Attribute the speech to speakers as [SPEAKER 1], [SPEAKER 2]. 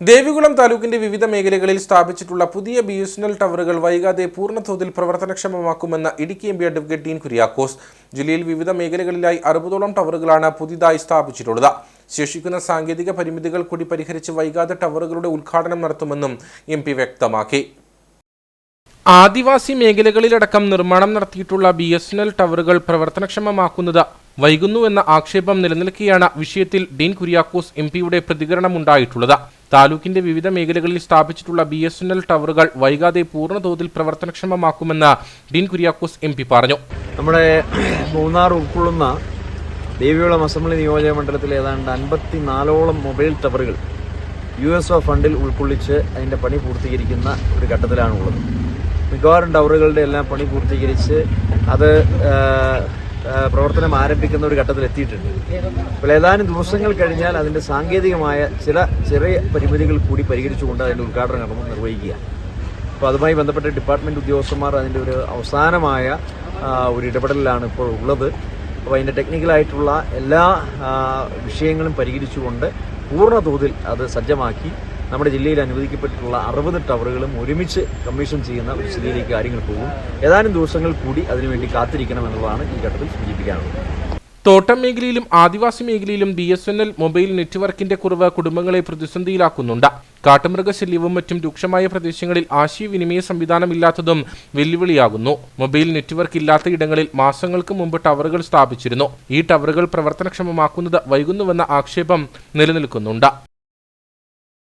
[SPEAKER 1] ദേവികുളം താലൂക്കിന്റെ വിവിധ മേഖലകളിൽ സ്ഥാപിച്ചിട്ടുള്ള പുതിയ ബി എസ് എൻ എൽ ടവറുകൾ വൈകാതെ പൂർണതോതിൽ പ്രവർത്തനക്ഷമമാക്കുമെന്ന് Idukki M P advocate Dean Kuriakose. ജില്ലയിൽ വിവിധ മേഖലകളിലായി അറുപതോളം ടവറുകളാണ് പുതിയതായി സ്ഥാപിച്ചിട്ടുള്ളത്. ശേഷിക്കുന്ന സാങ്കേതിക പരിമിതികൾ കൂടി പരിഹരിച്ച് വൈകാതെ ടവറുകളുടെ ഉദ്ഘാടനം നടത്തുമെന്നും എം പി വ്യക്തമാക്കി. ആദിവാസി മേഖലകളിലടക്കം നിർമ്മാണം നടത്തിയിട്ടുള്ള ബി എസ് എൻ എൽ ടവറുകൾ പ്രവർത്തനക്ഷമമാക്കുന്നത് വൈകുന്നുവെന്ന ആക്ഷേപം നിലനിൽക്കെയാണ് വിഷയത്തിൽ ഡീൻ കുര്യാക്കോസ് എം പിയുടെ പ്രതികരണമുണ്ടായിട്ടുള്ളത്. താലൂക്കിന്റെ വിവിധ മേഖലകളിൽ സ്ഥാപിച്ചിട്ടുള്ള ബി എസ് എൻ എൽ ടവറുകൾ വൈകാതെ പൂർണതോതിൽ പ്രവർത്തനക്ഷമമാക്കുമെന്ന് ഡീൻ കുര്യാക്കോസ് എം പി പറഞ്ഞു.
[SPEAKER 2] നമ്മുടെ മൂന്നാർ ഉൾക്കൊള്ളുന്ന ദേവികുളം അസംബ്ലി നിയോജക മണ്ഡലത്തിൽ ഏതാണ്ട് അൻപത്തിനാലോളം മൊബൈൽ ടവറുകൾ യു എസ് ഒ ഫണ്ടിൽ ഉൾക്കൊള്ളിച്ച് അതിന്റെ പണി പൂർത്തീകരിക്കുന്ന ഒരു ഘട്ടത്തിലാണുള്ളത്. മിക്കവാറും ടവറുകളുടെ എല്ലാം പണി പൂർത്തീകരിച്ച് അത് പ്രവർത്തനം ആരംഭിക്കുന്ന ഒരു ഘട്ടത്തിൽ എത്തിയിട്ടുണ്ട്. അപ്പോൾ ഏതാനും ദിവസങ്ങൾ കഴിഞ്ഞാൽ അതിന്റെ സാങ്കേതികമായ ചില ചെറിയ പരിമിതികൾ കൂടി പരിഹരിച്ചുകൊണ്ട് അതിന്റെ ഉദ്ഘാടന കർമ്മം നിർവഹിക്കുക. അപ്പോൾ അതുമായി ബന്ധപ്പെട്ട ഡിപ്പാർട്ട്മെന്റ് ഉദ്യോഗസ്ഥന്മാർ അതിന്റെ ഒരു അവസാനമായ ഒരു ഇടപെടലിലാണ് ഇപ്പോൾ ഉള്ളത്. അപ്പോൾ അതിന്റെ ടെക്നിക്കലായിട്ടുള്ള എല്ലാ വിഷയങ്ങളും പരിഹരിച്ചുകൊണ്ട് പൂർണ തോതിൽ അത് സജ്ജമാക്കി നമ്മുടെ ജില്ലയിൽ അനുവദിക്കപ്പെട്ടിട്ടുള്ള അറുപത് ടവറുകളും ഒരുമിച്ച് കമ്മീഷൻ ചെയ്യുന്ന ഒരു സ്ഥിതിയിലേക്ക് കാര്യങ്ങൾ പോകും. ഏതാനും ദിവസങ്ങൾ കൂടി അതിനുവേണ്ടി കാത്തിരിക്കണം എന്നുള്ളതാണ് ഈ ഘട്ടത്തിൽ സൂചിപ്പിക്കാനുള്ളത്.
[SPEAKER 1] തോട്ടം മേഖലയിലും ആദിവാസി മേഖലയിലും B S N L mobile നെറ്റ്വർക്കിന്റെ കുറവ് കുടുംബങ്ങളെ പ്രതിസന്ധിയിലാക്കുന്നുണ്ട്. കാട്ടുമൃഗശല്യവും മറ്റും രൂക്ഷമായ പ്രദേശങ്ങളിൽ ആശയവിനിമയ സംവിധാനമില്ലാത്തതും വെല്ലുവിളിയാകുന്നു. മൊബൈൽ നെറ്റ്വർക്ക് ഇല്ലാത്ത ഇടങ്ങളിൽ മാസങ്ങൾക്ക് മുമ്പ് ടവറുകൾ സ്ഥാപിച്ചിരുന്നു. ഈ ടവറുകൾ പ്രവർത്തനക്ഷമമാക്കുന്നത് വൈകുന്നുവെന്ന ആക്ഷേപം നിലനിൽക്കുന്നുണ്ട്.